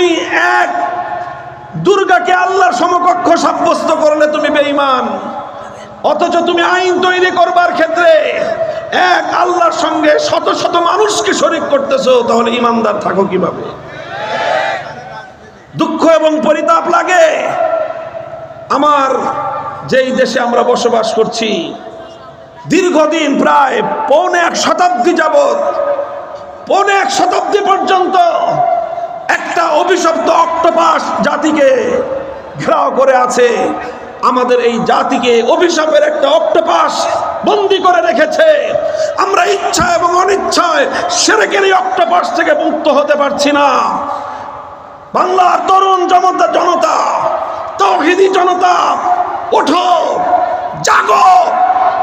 তুমি এক। দুর্গাকে আল্লাহর সমকক্ষ সাব্যস্ত করলে তুমি বেঈমান। অথচ তুমি আইন তৈরি করবার ক্ষেত্রে এক আল্লাহর সঙ্গে শত শত মানুষকে শরিক করতেছো, তাহলে ইমানদার থাকো কীভাবে? দুঃখ এবং পরিতাপ লাগে। আমার যেই দেশে আমরা বসবাস করছি, দীর্ঘদিন প্রায় পৌনে এক শতাব্দী যাবৎ, পৌনে এক শতাব্দী পর্যন্ত একটা অভিশপ্ত অক্টোপাস জাতিকে ঘেরাও করে আছে। আমাদের এই জাতিকে অভিশাপের একটা অক্টোপাস বন্দি করে রেখেছে। আমরা ইচ্ছা এবং অনিচ্ছায় সেরেকের এই অক্টোপাস থেকে মুক্ত হতে পারছি না। বাংলার তরুণ জনতা জনতা, তহিদি জনতা, ওঠো, জাগো।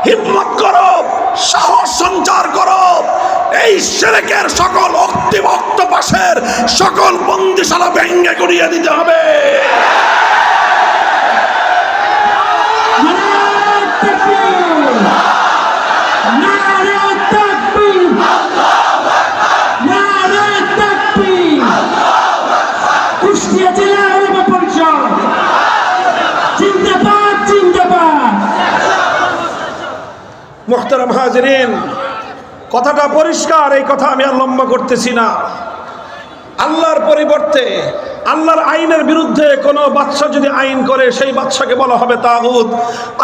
হিম্মত করো, সাহস সঞ্চার করো। এই সেরেকের সকল অক্তিভক্ত পাশের সকল বন্দিশালা ব্যঙ্গে করিয়ে দিতে হবে। মোহতারাম হাজরিন কথাটা পরিষ্কার এই কথা আমি আর লম্বা করতেছি না। আল্লাহর পরিবর্তে আল্লাহর আইনের বিরুদ্ধে কোনো বাদশা যদি আইন করে, সেই বাদশাকে বলা হবে তাগুত।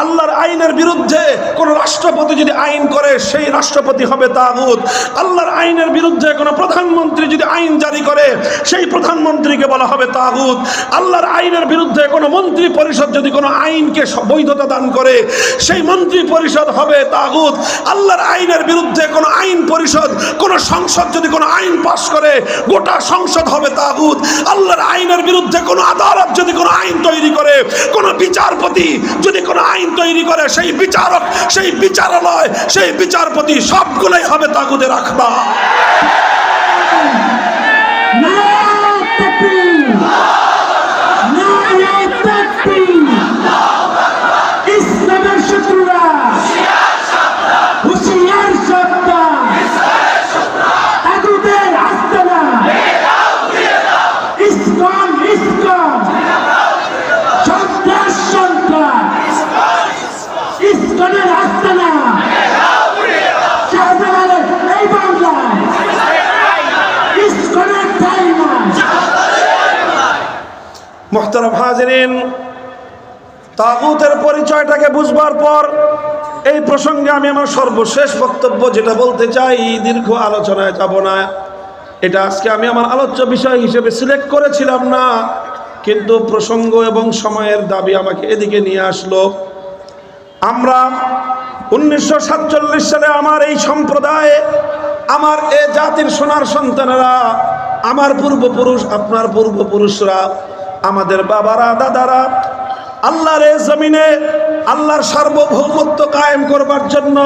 আল্লাহর আইনের বিরুদ্ধে কোন রাষ্ট্রপতি যদি আইন করে, সেই রাষ্ট্রপতি হবে তাগুত। আল্লাহর আইনের বিরুদ্ধে কোনো প্রধানমন্ত্রী যদি আইন জারি করে, সেই প্রধানমন্ত্রীকে বলা হবে তাগুত। আল্লাহর আইনের বিরুদ্ধে কোনো মন্ত্রী পরিষদ যদি কোনো আইনকে বৈধতা দান করে, সেই মন্ত্রী পরিষদ হবে তাগুত। আল্লাহর আইনের বিরুদ্ধে কোনো আইন পরিষদ, কোনো সংসদ যদি কোনো আইন পাশ করে, গোটা সংসদ হবে তাগুত। আল্লাহর আইনের বিরুদ্ধে কোনো আদালত যদি কোনো আইন তৈরি করে, কোনো বিচারপতি যদি কোনো আইন তৈরি করে, সেই বিচারক, সেই বিচারালয়, সেই বিচারপতি সবগুলোই হবে তাগুদের রাখবা মোহতারাম হাজরিন, তাগুতের পরিচয়টাকে বুঝবার পর এই প্রসঙ্গে আমি আমার সর্বশেষ বক্তব্য যেটা বলতে চাই, দীর্ঘ আলোচনায় যাব না। এটা আজকে আমি আমার আলোচ্য বিষয় হিসেবে সিলেক্ট করেছিলাম না, কিন্তু প্রসঙ্গ এবং সময়ের দাবি আমাকে এদিকে নিয়ে আসলো। আমরা উনিশশো সাতচল্লিশ সালে আমার এই সম্প্রদায়ে, আমার এ জাতির সোনার সন্তানেরা, আমার পূর্বপুরুষ, আপনার পূর্বপুরুষরা আমাদের বাবারা, দাদারা, আল্লাহর জমিনে আল্লাহর সার্বভৌমত্ব কায়েম করবার জন্য,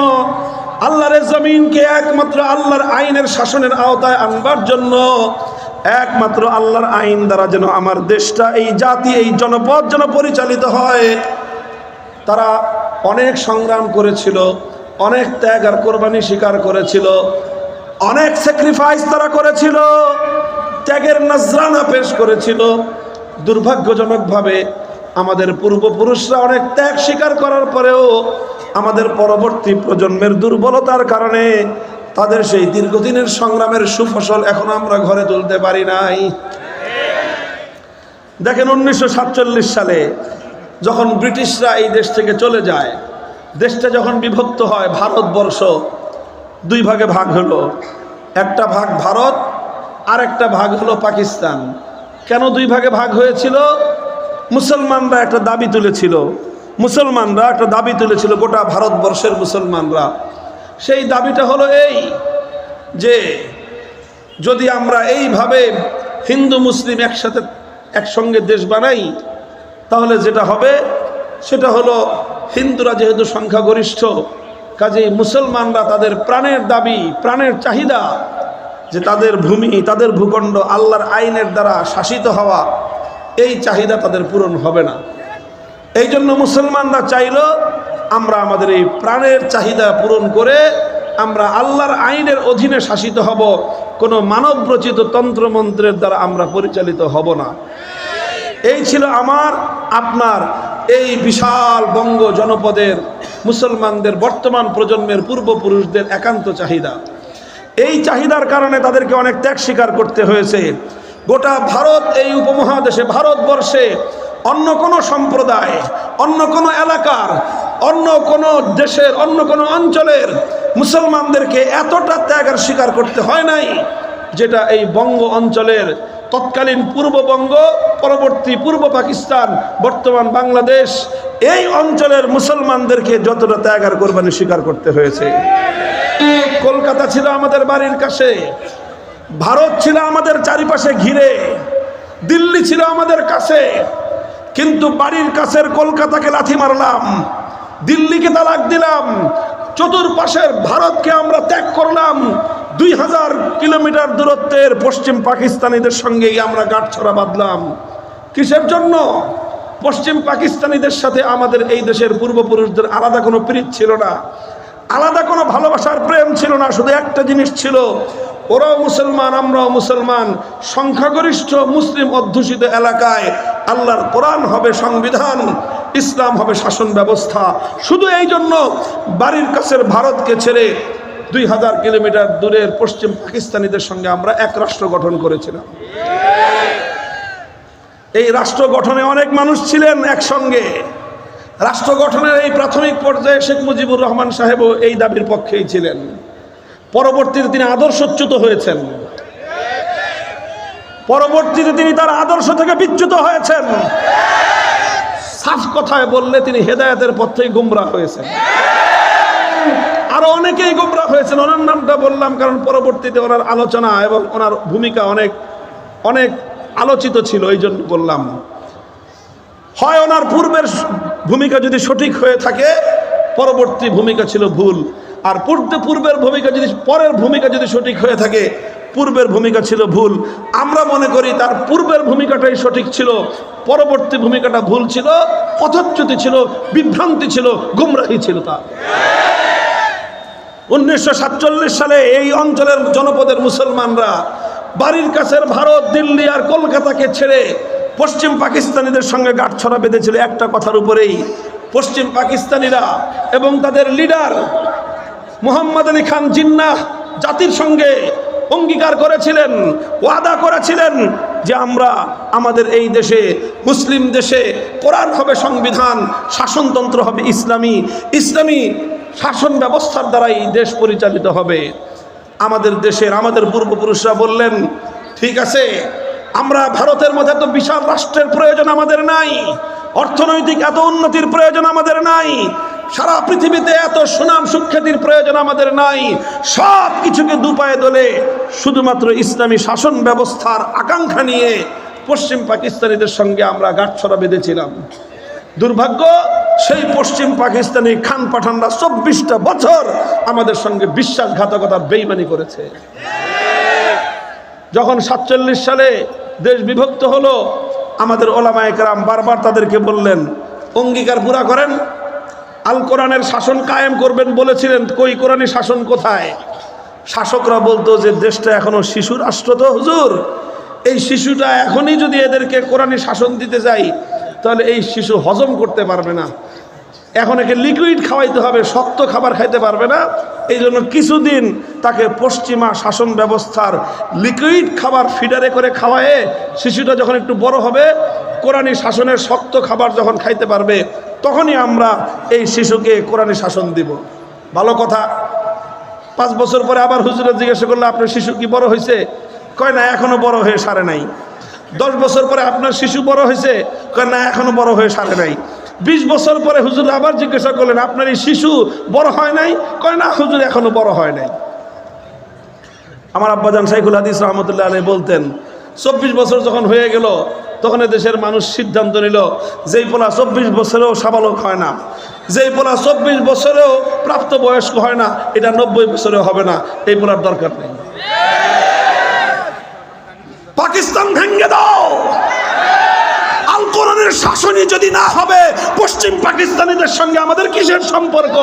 আল্লাহর জমিনকে একমাত্র আল্লাহর আইনের শাসনের আওতায় আনবার জন্য, একমাত্র আল্লাহর আইন দ্বারা যেন আমার দেশটা, এই জাতি, এই জনপদ যেন পরিচালিত হয়। তারা অনেক সংগ্রাম করেছিল, অনেক ত্যাগ আর কোরবানি স্বীকার করেছিল, অনেক স্যাক্রিফাইস তারা করেছিল, ত্যাগের নজরানা পেশ করেছিল দুর্ভাগ্যজনকভাবে আমাদের পূর্বপুরুষরা অনেক ত্যাগ স্বীকার করার পরেও আমাদের পরবর্তী প্রজন্মের দুর্বলতার কারণে তাদের সেই দীর্ঘদিনের সংগ্রামের সুফসল এখন আমরা ঘরে তুলতে পারি নাই। দেখেন উনিশশো সাতচল্লিশ সালে যখন ব্রিটিশরা এই দেশ থেকে চলে যায়, দেশটা যখন বিভক্ত হয় ভারতবর্ষ, দুই ভাগে ভাগ হলো। একটা ভাগ ভারত আর একটা ভাগ হলো পাকিস্তান। কেন দুই ভাগে ভাগ হয়েছিল? মুসলমানরা একটা দাবি তুলেছিল। মুসলমানরা একটা দাবি তুলেছিল গোটা ভারতবর্ষের মুসলমানরা। সেই দাবিটা হলো এই যে যদি আমরা এইভাবে হিন্দু, মুসলিম একসাথে একসঙ্গে দেশ বানাই, তাহলে যেটা হবে? সেটা হলো হিন্দুরা যেহেতু সংখ্যাগরিষ্ঠ, কাজেই মুসলমানরা তাদের প্রাণের দাবি, প্রাণের চাহিদা যে তাদের ভূমি, তাদের ভূখণ্ড আল্লাহর আইনের দ্বারা শাসিত হওয়া, এই চাহিদা তাদের পূরণ হবে না। এই জন্য মুসলমানরা চাইল, আমরা আমাদের এই প্রাণের চাহিদা পূরণ করে আমরা আল্লাহর আইনের অধীনে শাসিত হব। কোনো মানবরচিত তন্ত্রমন্ত্রের দ্বারা আমরা পরিচালিত হব না। এই ছিল আমার, আপনার এই বিশাল বঙ্গ জনপদের, মুসলমানদের বর্তমান প্রজন্মের পূর্বপুরুষদের একান্ত চাহিদা। এই চাহিদার কারণে তাদেরকে অনেক ত্যাগ স্বীকার করতে হয়েছে। গোটা ভারত, এই উপমহাদেশে, ভারতবর্ষে অন্য কোনো সম্প্রদায়, অন্য কোনো এলাকার, অন্য কোনো দেশের, অন্য কোনো অঞ্চলের মুসলমানদেরকে এতটা ত্যাগের স্বীকার করতে হয় নাই, যেটা এই বঙ্গ অঞ্চলের তৎকালীন পূর্ববঙ্গ, পরবর্তী পূর্ব পাকিস্তান, বর্তমান বাংলাদেশ, এই অঞ্চলের মুসলমানদেরকে যতটা ত্যাগ আর কোরবানি স্বীকার করতে হয়েছে। কলকাতা ছিল আমাদের বাড়ির কাছে, ভারত ছিল আমাদের চারিপাশে ঘিরে, দিল্লি ছিল আমাদের কাছে, কিন্তু বাড়ির কাছের কলকাতাকে লাথি মারলাম, দিল্লিকে তালাক দিলাম, চতুর্পাশের ভারতকে আমরা ত্যাগ করলাম দুই হাজার কিলোমিটার দূরত্বের পশ্চিম পাকিস্তানিদের সঙ্গেই আমরা গাঁটছড়া বাঁধলাম। কিসের জন্য? পশ্চিম পাকিস্তানিদের সাথে আমাদের এই দেশের পূর্বপুরুষদের আলাদা কোনো প্রীত ছিল না। আলাদা কোনো ভালোবাসার প্রেম ছিল না, শুধু একটা জিনিস ছিল। ওরাও মুসলমান, আমরাও মুসলমান। সংখ্যাগরিষ্ঠ মুসলিম অধ্যুষিত এলাকায় আল্লাহর কোরআন হবে সংবিধান, ইসলাম হবে শাসন ব্যবস্থা। শুধু এই জন্য বাড়ির কাছের ভারতকে ছেড়ে দুই হাজার কিলোমিটার দূরের পশ্চিম পাকিস্তানিদের সঙ্গে আমরা এক রাষ্ট্র গঠন করেছিলাম। এই রাষ্ট্র গঠনে অনেক মানুষ ছিলেন একসঙ্গে। রাষ্ট্র গঠনের এই প্রাথমিক পর্যায়ে শেখ মুজিবুর রহমান সাহেবও এই দাবির পক্ষেই ছিলেন। পরবর্তীতে তিনি আদর্শচ্যুত হয়েছেন। পরবর্তীতে তিনি তার আদর্শ থেকে বিচ্যুত হয়েছেন। সাফ কথায় বললে তিনি হেদায়েতের পথেই গুমরা হয়েছেন। আরও অনেকেই গুমরা হয়েছেন। ওনার নামটা বললাম কারণ পরবর্তীতে ওনার আলোচনা এবং ওনার ভূমিকা অনেক অনেক আলোচিত ছিল, এই জন্য বললাম। হয় ওনার পূর্বের ভূমিকা যদি সঠিক হয়ে থাকে, পরবর্তী ভূমিকা ছিল ভুল। আর পূর্বে পূর্বের ভূমিকা যদি, পরের ভূমিকা যদি সঠিক হয়ে থাকে, পূর্বের ভূমিকা ছিল ভুল। আমরা মনে করি তার পূর্বের ভূমিকাটাই সঠিক ছিল, পরবর্তী ভূমিকাটা ভুল ছিল, পথচ্যুতি ছিল, বিভ্রান্তি ছিল, গুমরাহি ছিল তার। উনিশশো সাতচল্লিশ সালে এই অঞ্চলের জনপদের মুসলমানরা বাড়ির কাছের ভারত, দিল্লি আর কলকাতাকে ছেড়ে পশ্চিম পাকিস্তানিদের সঙ্গে গাঁটছড়া বেঁধেছিল। একটা কথার উপরেই পশ্চিম পাকিস্তানিরা এবং তাদের লিডার মোহাম্মদ আলী খান জিন্নাহ জাতির সঙ্গে অঙ্গীকার করেছিলেন, ওয়াদা করেছিলেন যে আমরা আমাদের এই দেশে, মুসলিম দেশে কোরআন হবে সংবিধান, শাসনতন্ত্র হবে ইসলামী ইসলামী শাসন ব্যবস্থার দ্বারাই দেশ পরিচালিত হবে। আমাদের দেশের, আমাদের পূর্বপুরুষরা বললেন, ঠিক আছে, আমরা ভারতের মধ্যে এত বিশাল রাষ্ট্রের প্রয়োজন আমাদের নাই, অর্থনৈতিক এত উন্নতির প্রয়োজন আমাদের নাই সারা পৃথিবীতে এত সুনাম সুখ্যাতির প্রয়োজন আমাদের নাই। সব কিছুকে দুপায়ে দলে শুধুমাত্র ইসলামী শাসন ব্যবস্থার আকাঙ্ক্ষা নিয়ে পশ্চিম পাকিস্তানিদের সঙ্গে আমরা গাঁটছড়া বেঁধেছিলাম। দুর্ভাগ্য, সেই পশ্চিম পাকিস্তানি খান পাঠানরা চব্বিশটা বছর আমাদের সঙ্গে বিশ্বাসঘাতকতা, বেইমানি করেছে। যখন সাতচল্লিশ সালে দেশ বিভক্ত হলো, আমাদের ওলামা একরাম বারবার তাদেরকে বললেন, অঙ্গীকার পুরা করেন আল কোরআনের শাসন কায়েম করবেন বলেছিলেন, কই কোরআনী শাসন কোথায়? শাসকরা বলতো যে দেশটা এখনও শিশু রাষ্ট্র তো হুজুর, এই শিশুটা এখনই যদি এদেরকে কোরআনী শাসন দিতে যাই, তাহলে এই শিশু হজম করতে পারবে না। এখন একে লিকুইড খাওয়াইতে হবে, শক্ত খাবার খাইতে পারবে না। এই জন্য কিছুদিন তাকে পশ্চিমা শাসন ব্যবস্থার লিকুইড খাবার ফিডারে করে খাওয়ায়ে, শিশুটা যখন একটু বড় হবে কোরআনী শাসনের শক্ত খাবার যখন খাইতে পারবে, তখনই আমরা এই শিশুকে কোরআনী শাসন দিব। ভালো কথা। পাঁচ বছর পরে আবার হুজুরে জিজ্ঞাসা করলে, আপনার শিশু কি বড় হয়েছে কয়, না, এখনও বড় হয়ে সারে নাই। দশ বছর পরে, আপনার শিশু বড় হয়েছে কয়, না, এখনও বড় হয়ে সারে নাই। বিশ বছর পরে হুজুর আবার জিজ্ঞাসা করলেন, আপনার এই শিশু বড় হয় নাই? কয়, না, হুজুর এখনও বড় হয় নাই। আমার আব্বাজান সাইকুল হাদিস রহমতুল্লাহ আলী বলতেন, চব্বিশ বছর যখন হয়ে গেল তখন দেশের মানুষ সিদ্ধান্ত নিল, যেই পোলা চব্বিশ বছরেও সাবালক হয় না, যেই পোলা চব্বিশ বছরেও প্রাপ্ত বয়স্ক হয় না, এটা নব্বই বছরেও হবে না, এই পোলার দরকার নেই। পাকিস্তান ভেঙ্গে দাও! কোরআনের শাসনই যদি না হবে, পশ্চিম পাকিস্তানিদের সঙ্গে আমাদের কিসের সম্পর্ক?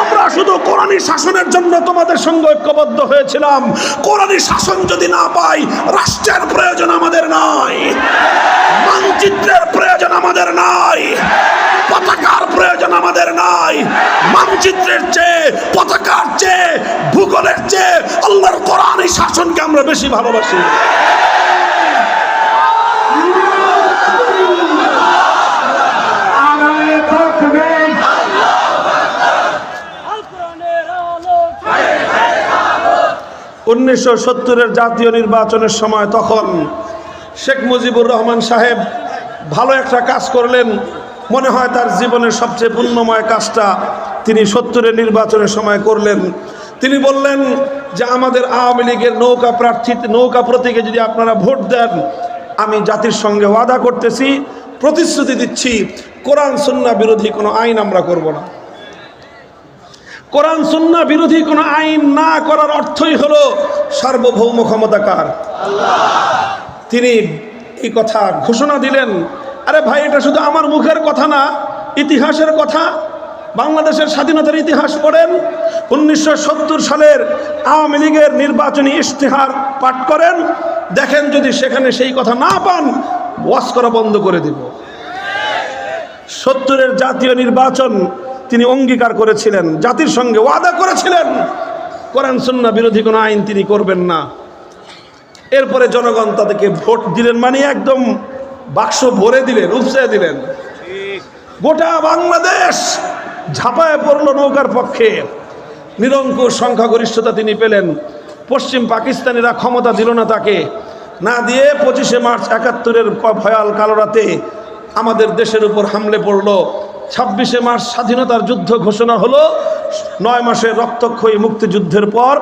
আমরা শুধু কোরআনী শাসনের জন্য তোমাদের সঙ্গে ঐক্যবদ্ধ হয়েছিলাম। কোরআনী শাসন যদি না পাই, রাষ্ট্রের প্রয়োজন আমাদের নাই। মানচিত্রের প্রয়োজন আমাদের নাই। পতাকার প্রয়োজন আমাদের নাই। মানচিত্রের চেয়ে, পতাকার চেয়ে, ভূগোলের চেয়ে আল্লাহর কোরআনী শাসনকে আমরা বেশি ভালোবাসি। উনিশশো সত্তরের জাতীয় নির্বাচনের সময় তখন শেখ মুজিবুর রহমান সাহেব ভালো একটা কাজ করলেন। মনে হয় তার জীবনের সবচেয়ে পুণ্যময় কাজটা তিনি সত্তরের নির্বাচনের সময় করলেন। তিনি বললেন যে, আমাদের আওয়ামী লীগের নৌকা প্রার্থী, নৌকা প্রতীকে যদি আপনারা ভোট দেন, আমি জাতির সঙ্গে ওয়াদা করতেছি, প্রতিশ্রুতি দিচ্ছি, কোরআন, সুন্না বিরোধী কোনো আইন আমরা করব না। কোরআন সুন্না বিরোধী কোনো আইন না করার অর্থই হলো সার্বভৌম ক্ষমতাকার তিনি এই কথা ঘোষণা দিলেন। আরে ভাই, এটা শুধু আমার মুখের কথা না, ইতিহাসের কথা। বাংলাদেশের স্বাধীনতার ইতিহাস পড়েন, উনিশশো সত্তর সালের আওয়ামী লীগের নির্বাচনী ইশতেহার পাঠ করেন। দেখেন যদি সেখানে সেই কথা না পান ওয়াশ করা বন্ধ করে দিব। সত্তরের জাতীয় নির্বাচন তিনি অঙ্গীকার করেছিলেন, জাতির সঙ্গে ওয়াদা করেছিলেন। কোরআন সুন্না বিরোধী কোনো আইন তিনি করবেন না। এরপরে জনগণ তাদেরকে ভোট দিলেন মানে একদম বাক্স ভরে দিলেন উপসে দিলেন। গোটা বাংলাদেশ ঝাঁপায় পড়ল নৌকার পক্ষে। নিরঙ্কুশ সংখ্যাগরিষ্ঠতা তিনি পেলেন। পশ্চিম পাকিস্তানিরা ক্ষমতা দিল না তাকে। না দিয়ে পঁচিশে মার্চ একাত্তরের ভয়াল কালো রাতে আমাদের দেশের উপর হামলে পড়ল। ছাব্বিশে মার্চ স্বাধীনতার যুদ্ধ ঘোষণা হলো। নয় মাসের রক্তক্ষয়ী মুক্তিযুদ্ধের পর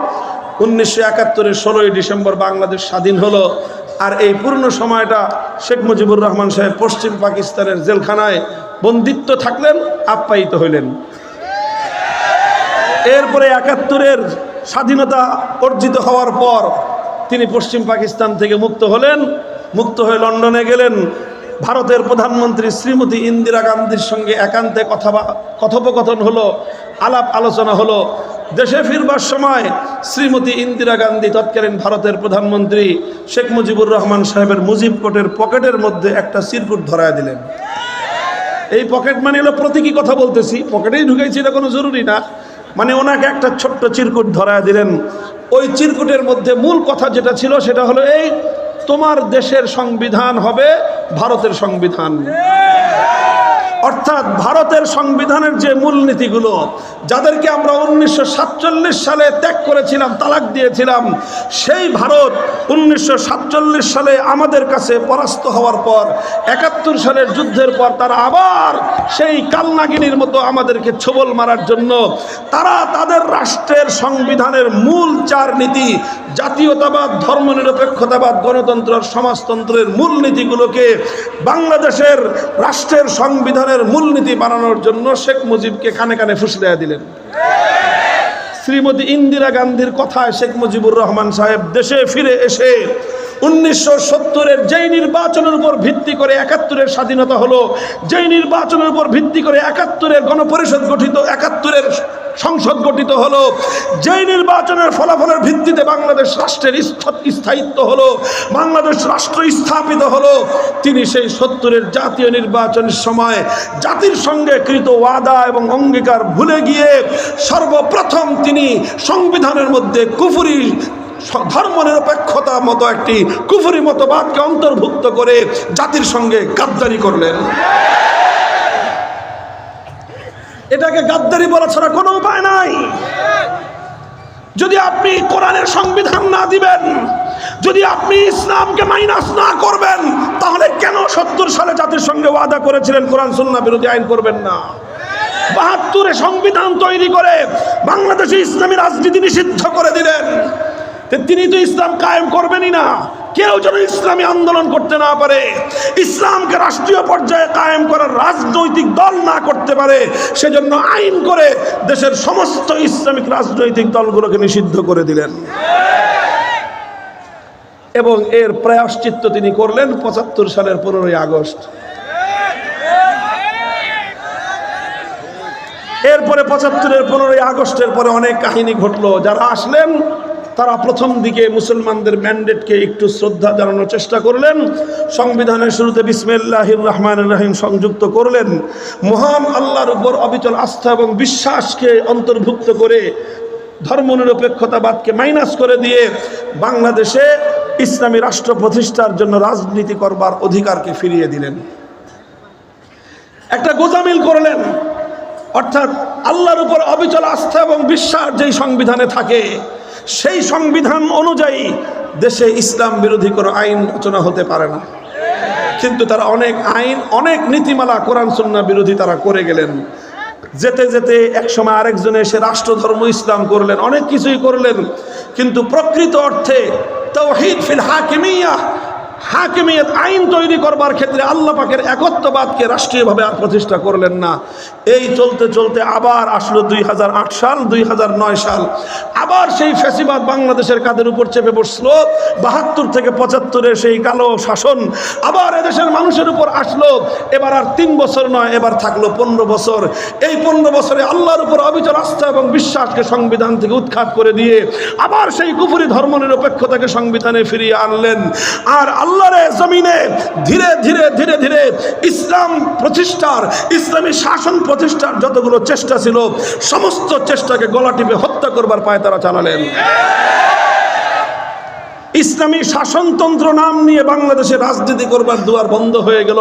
উনিশশো একাত্তরের ষোলোই ডিসেম্বর বাংলাদেশ স্বাধীন হলো। আর এই পূর্ণ সময়টা শেখ মুজিবুর রহমান সাহেব পশ্চিম পাকিস্তানের জেলখানায় বন্দিত্ব থাকলেন, আপ্যায়িত হইলেন। এরপরে একাত্তরের স্বাধীনতা অর্জিত হওয়ার পর তিনি পশ্চিম পাকিস্তান থেকে মুক্ত হলেন। মুক্ত হয়ে লন্ডনে গেলেন। ভারতের প্রধানমন্ত্রী শ্রীমতী ইন্দিরা গান্ধীর সঙ্গে একান্তে কথা কথোপকথন হলো, আলাপ আলোচনা হলো। দেশে ফিরবার সময় শ্রীমতী ইন্দিরা গান্ধী তৎকালীন ভারতের প্রধানমন্ত্রী শেখ মুজিবুর রহমান সাহেবের মুজিব কোটের পকেটের মধ্যে একটা সিরকুট ধরায় দিলেন। এই পকেট মানে হলো প্রতীকী কথা বলতেছি, পকেটেই ঢুকেছি এটা কোনো জরুরি না। মানে ওনাকে একটা ছোট্ট চিরকুট ধরায় দিলেন। ওই চিরকুটের মধ্যে মূল কথা যেটা ছিল সেটা হলো এই তোমার দেশের সংবিধান হবে ভারতের সংবিধান। অর্থাৎ ভারতের সংবিধানের যে মূলনীতিগুলো, যাদেরকে আমরা উনিশশো সাতচল্লিশ সালে ত্যাগ করেছিলাম, তালাক দিয়েছিলাম, সেই ভারত উনিশশো সাতচল্লিশ সালে আমাদের কাছে পরাস্ত হওয়ার পর, একাত্তর সালের যুদ্ধের পর তারা আবার সেই কালনাগিনীর মতো আমাদেরকে ছোবল মারার জন্য, তারা তাদের রাষ্ট্রের সংবিধানের মূল চার নীতি, জাতীয়তাবাদ, ধর্মনিরপেক্ষতাবাদ, গণতন্ত্র সমাজতন্ত্রের মূলনীতিগুলোকে বাংলাদেশের রাষ্ট্রের সংবিধানের মূলনীতি বানানোর জন্য শেখ মুজিবকে কানে কানে ফুসলিয়া দিলেন। শ্রীমতী ইন্দিরা গান্ধীর কথায় শেখ মুজিবুর রহমান সাহেব দেশে ফিরে এসে উনিশশো সত্তরের যেই নির্বাচনের উপর ভিত্তি করে একাত্তরের স্বাধীনতা হলো, যেই নির্বাচনের উপর ভিত্তি করে একাত্তরের গণপরিষদ গঠিত, একাত্তরের সংসদ গঠিত হলো, যেই নির্বাচনের ফলাফলের ভিত্তিতে বাংলাদেশ রাষ্ট্রের স্থায়িত্ব হলো, বাংলাদেশ রাষ্ট্র স্থাপিত হলো, তিনি সেই সত্তরের জাতীয় নির্বাচনের সময় জাতির সঙ্গে কৃত ওয়াদা এবং অঙ্গীকার ভুলে গিয়ে সর্বপ্রথম তিনি সংবিধানের মধ্যে কুফুরি ধর্মনিরপেক্ষতা মতো একটি কুফুরি মতবাদকে অন্তর্ভুক্ত করে জাতির সঙ্গে গাদ্দারি করলেন। এটাকে গাদ্দারি বলা ছাড়া কোনো উপায় নাই। যদি আপনি কোরআনের সংবিধান না দিবেন, যদি আপনি ইসলামকে মাইনাস না করবেন, তাহলে কেন সত্তর সালে জাতির সঙ্গে ওয়াদা করেছিলেন কোরআন সুন্না বিরোধী আইন করবেন না? বাহাত্তরে সংবিধান তৈরি করে বাংলাদেশে ইসলামী রাজনীতি নিষিদ্ধ করে দিলেন। তিনি তো ইসলাম কায়েম করবেনই না। কেউ যেন ইসলামী আন্দোলন করতে না পারে। ইসলামকে রাষ্ট্রীয় পর্যায়ে কায়েম করার রাজনৈতিক দল না করতে পারে, সেজন্য আইন করে দেশের সমস্ত ইসলামিক রাজনৈতিক দলগুলোকে নিষিদ্ধ করে দিলেন। এবং এর প্রায়শ্চিত্ত তিনি করলেন পঁচাত্তর সালের পনেরোই আগস্ট। এরপরে পঁচাত্তরের পনেরোই আগস্টের পরে অনেক কাহিনী ঘটলো। যারা আসলেন তারা প্রথম দিকে মুসলমানদের ম্যান্ডেটকে একটু শ্রদ্ধা জানানোর চেষ্টা করলেন। সংবিধানের শুরুতে বিসমিল্লাহির রহমান রহিম সংযুক্ত করলেন। মহান আল্লাহর উপর অবিচল আস্থা এবং বিশ্বাসকে অন্তর্ভুক্ত করে ধর্মনিরপেক্ষতাবাদকে মাইনাস করে দিয়ে বাংলাদেশে ইসলামী রাষ্ট্র প্রতিষ্ঠার জন্য রাজনীতি করবার অধিকারকে ফিরিয়ে দিলেন। একটা গোজামিল করলেন। অর্থাৎ আল্লাহর উপর অবিচল আস্থা এবং বিশ্বাস যেই সংবিধানে থাকে সেই সংবিধান অনুযায়ী দেশে ইসলাম বিরোধী কোনো আইন রচনা হতে পারে না। কিন্তু তারা অনেক আইন, অনেক নীতিমালা কোরআন, সন্না বিরোধী তারা করে গেলেন। যেতে যেতে একসময় আরেকজনে এসে রাষ্ট্রধর্ম, ইসলাম করলেন, অনেক কিছুই করলেন। কিন্তু প্রকৃত অর্থে তৌহিদ ফিল হাকিমিয়া হাকিমিয়ত আইন তৈরি করবার ক্ষেত্রে আল্লাহ পাকের একত্ববাদকে রাষ্ট্রীয়ভাবে আর প্রতিষ্ঠা করলেন না। এই চলতে চলতে আবার আসলো দুই হাজার আট সাল, দুই হাজার নয় সাল। আবার সেই ফেসিবাদ বাংলাদেশের কাদের উপর চেপে বসল। বাহাত্তর থেকে পঁচাত্তরের সেই কালো শাসন আবার এদেশের মানুষের উপর আসলো। এবার আর তিন বছর নয়, এবার থাকল পনেরো বছর। এই পনেরো বছরে আল্লাহর উপর অবিচল আস্থা এবং বিশ্বাসকে সংবিধান থেকে উৎখাত করে দিয়ে আবার সেই কুফুরি ধর্মনিরপেক্ষতাকে সংবিধানে ফিরিয়ে আনলেন। আর আল্লাহর জমিনে ধীরে ধীরে ধীরে ধীরে ইসলাম প্রতিষ্ঠার, ইসলামী শাসন প্রতিষ্ঠার যতগুলো চেষ্টা ছিল, সমস্ত চেষ্টাকে গলা টিপে হত্যা করবার পায় তারা চালালেন। ইসলামী শাসনতন্ত্র নাম নিয়ে বাংলাদেশে রাজনীতি করবার দুয়ার বন্ধ হয়ে গেল।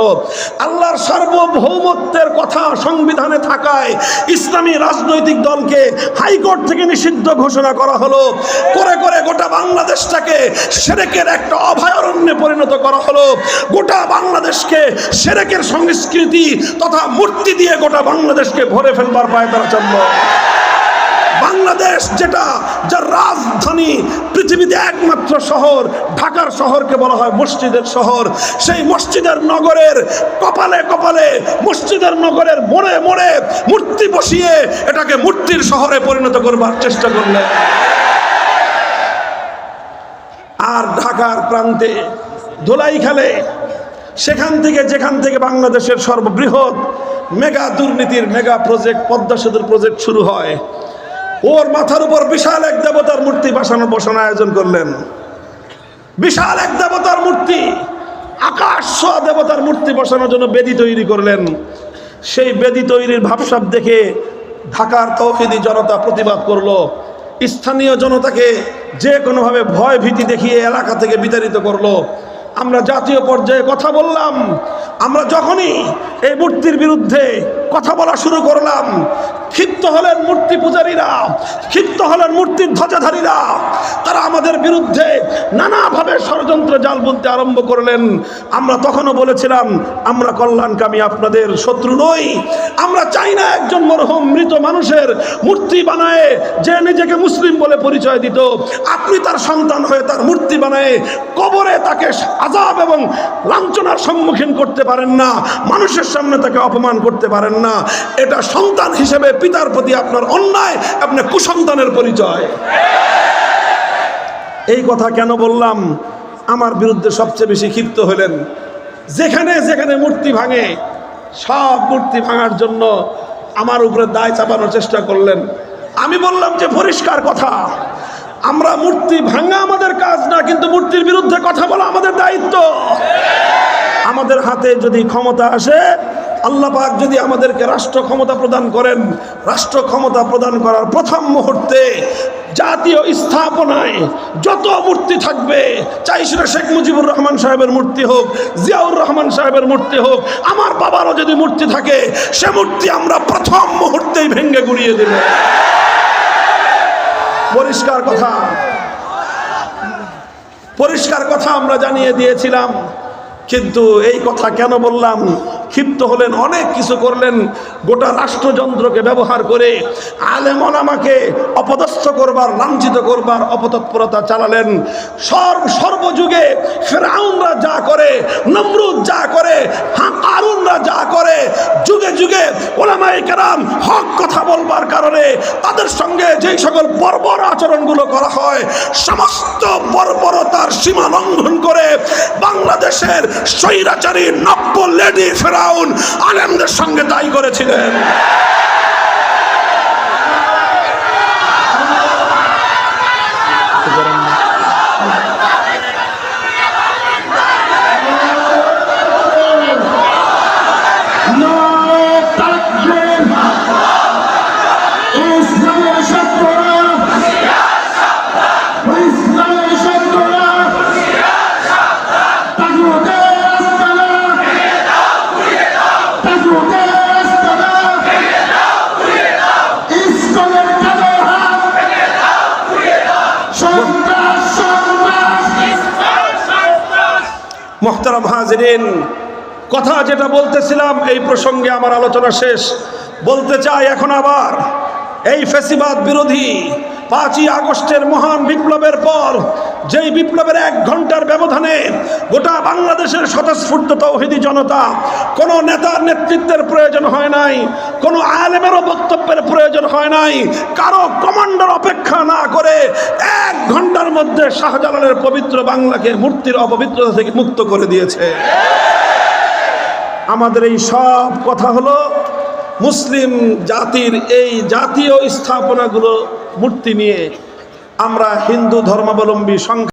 আল্লাহর সার্বভৌমত্বের কথা সংবিধানে থাকায় ইসলামী রাজনৈতিক দলকে হাইকোর্ট থেকে নিষিদ্ধ ঘোষণা করা হলো। করে করে গোটা বাংলাদেশটাকে সেরেকের একটা অভয়ারণ্যে পরিণত করা হলো। গোটা বাংলাদেশকে সেরেকের সংস্কৃতি তথা মূর্তি দিয়ে গোটা বাংলাদেশকে ভরে ফেলবার পায় তারা চলল বাংলাদেশ যেটা, যার রাজধানী পৃথিবীতে একমাত্র শহর, ঢাকার শহরকে বলা হয় মসজিদের শহর। সেই মসজিদের নগরের কপালে কপালে, মসজিদের নগরের মোড়ে মোড়ে মূর্তি বসিয়ে এটাকে মূর্তির শহরে পরিণত করবার চেষ্টা করলেন। আর ঢাকার প্রান্তে দোলাই খেলে সেখান থেকে যেখান থেকে বাংলাদেশের সর্ববৃহৎ মেগা দুর্নীতির, মেগা প্রজেক্ট, পদ্মা সেতুর প্রজেক্ট শুরু হয় ওর মাথার উপর বিশাল এক দেবতার মূর্তি বসানো বসানো আয়োজন করলেন। বিশাল এক দেবতার মূর্তি, আকাশ দেবতার মূর্তি বসানোর জন্য বেদি তৈরি করলেন। সেই বেদি তৈরির ভাবসাব দেখে ঢাকার তৌহিদি জনতা প্রতিবাদ করল। স্থানীয় জনতাকে যে কোনোভাবে ভয় ভীতি দেখিয়ে এলাকা থেকে বিতাড়িত করল। আমরা জাতীয় পর্যায়ে কথা বললাম। আমরা যখনই এই মূর্তির বিরুদ্ধে কথা বলা শুরু করলাম, ক্ষিপ্ত হলেন মূর্তি পূজারীরা, ক্ষিপ্ত হলেন মূর্তির ধ্বজাধারীরা। তারা আমাদের বিরুদ্ধে নানাভাবে ষড়যন্ত্র জাল বলতে আরম্ভ করলেন। আমরা তখনও বলেছিলাম, আমরা কল্যাণকামী আপনাদের শত্রু নই। আমরা চাই না একজন মরহম মৃত মানুষের মূর্তি বানায়, যে নিজেকে মুসলিম বলে পরিচয় দিত। আপনি তার সন্তান হয়ে তার মূর্তি বানায়, কবরে তাকে আজাব এবং লাঞ্ছনার সম্মুখীন করতে পারেন না, মানুষের সামনে তাকে অপমান করতে পারেন না। এটা সন্তান হিসেবে পিতার প্রতি আপনার অন্যায় আপনার কুসন্তানের পরিচয়। এই কথা কেন বললাম? আমার বিরুদ্ধে সবচেয়ে বেশি ক্ষিপ্ত হলেন। যেখানে যেখানে মূর্তি ভাঙে, সব মূর্তি ভাঙার জন্য আমার উপরে দায় চাপানোর চেষ্টা করলেন। আমি বললাম যে, পরিষ্কার কথা। আমরা মূর্তি ভাঙা আমাদের কাজ না, কিন্তু মূর্তির বিরুদ্ধে কথা বলা আমাদের দায়িত্ব। আমাদের হাতে যদি ক্ষমতা আসে, আল্লাহ পাক যদি আমাদেরকে রাষ্ট্র ক্ষমতা প্রদান করেন, রাষ্ট্র ক্ষমতা প্রদান করার প্রথম মুহূর্তে জাতীয় স্থাপনায় যত মূর্তি থাকবে, চাই সেটা শেখ মুজিবুর রহমান সাহেবের মূর্তি হোক, জিয়াউর রহমান সাহেবের মূর্তি হোক, আমার বাবারও যদি মূর্তি থাকে, সে মূর্তি আমরা প্রথম মুহূর্তেই ভেঙ্গে গুড়িয়ে দেব। পরিষ্কার কথা। পরিষ্কার কথা আমরা জানিয়ে দিয়েছিলাম কিন্তু এই কথা কেন বললাম? ক্ষিপ্ত হলেন, অনেক কিছু করলেন। গোটা রাষ্ট্রযন্ত্রকে ব্যবহার করে আলেমন আমাকে অপদস্থ করবার, লাঞ্ছিত করবার অপতৎপরতা চালালেন। সর্ব সর্বযুগে ফেরাউনরা যা করে, নমরুদ যা করে আরুনরা যা করে, যুগে যুগে ওলামাই কেরাম হক কথা বলবার কারণে তাদের সঙ্গে যেই সকল বর্বর আচরণগুলো করা হয়, সমস্ত বর্বরতার সীমা লঙ্ঘন করে বাংলাদেশের স্বৈরাচারী নব্য লেডি ফেরাউন আলেমদের সঙ্গে দায়ী করেছিলেন। হাজরিন, কথা যেটা বলতেছিলাম, এই প্রসঙ্গে আমার আলোচনা শেষ। বলতে চাই এখন আবার, এই ফেসিবাদ বিরোধী পাঁচই আগস্টের মহান বিপ্লবের পর, যেই বিপ্লবের এক ঘণ্টার ব্যবধানে গোটা বাংলাদেশের স্বতঃস্ফূর্ত তৌহিদি জনতা, কোনো নেতার নেতৃত্বের প্রয়োজন হয় নাই, কোনো আলেমেরও বক্তব্যের প্রয়োজন হয় নাই, কারও কমান্ডার অপেক্ষা না করে এক ঘণ্টার মধ্যে শাহজালালের পবিত্র বাংলাকে মূর্তির অপবিত্রতা থেকে মুক্ত করে দিয়েছে। আমাদের এই সব কথা হলো মুসলিম জাতির এই জাতীয় স্থাপনাগুলো মূর্তি নিয়ে আমরা হিন্দু ধর্মাবলম্বী সংখ্যা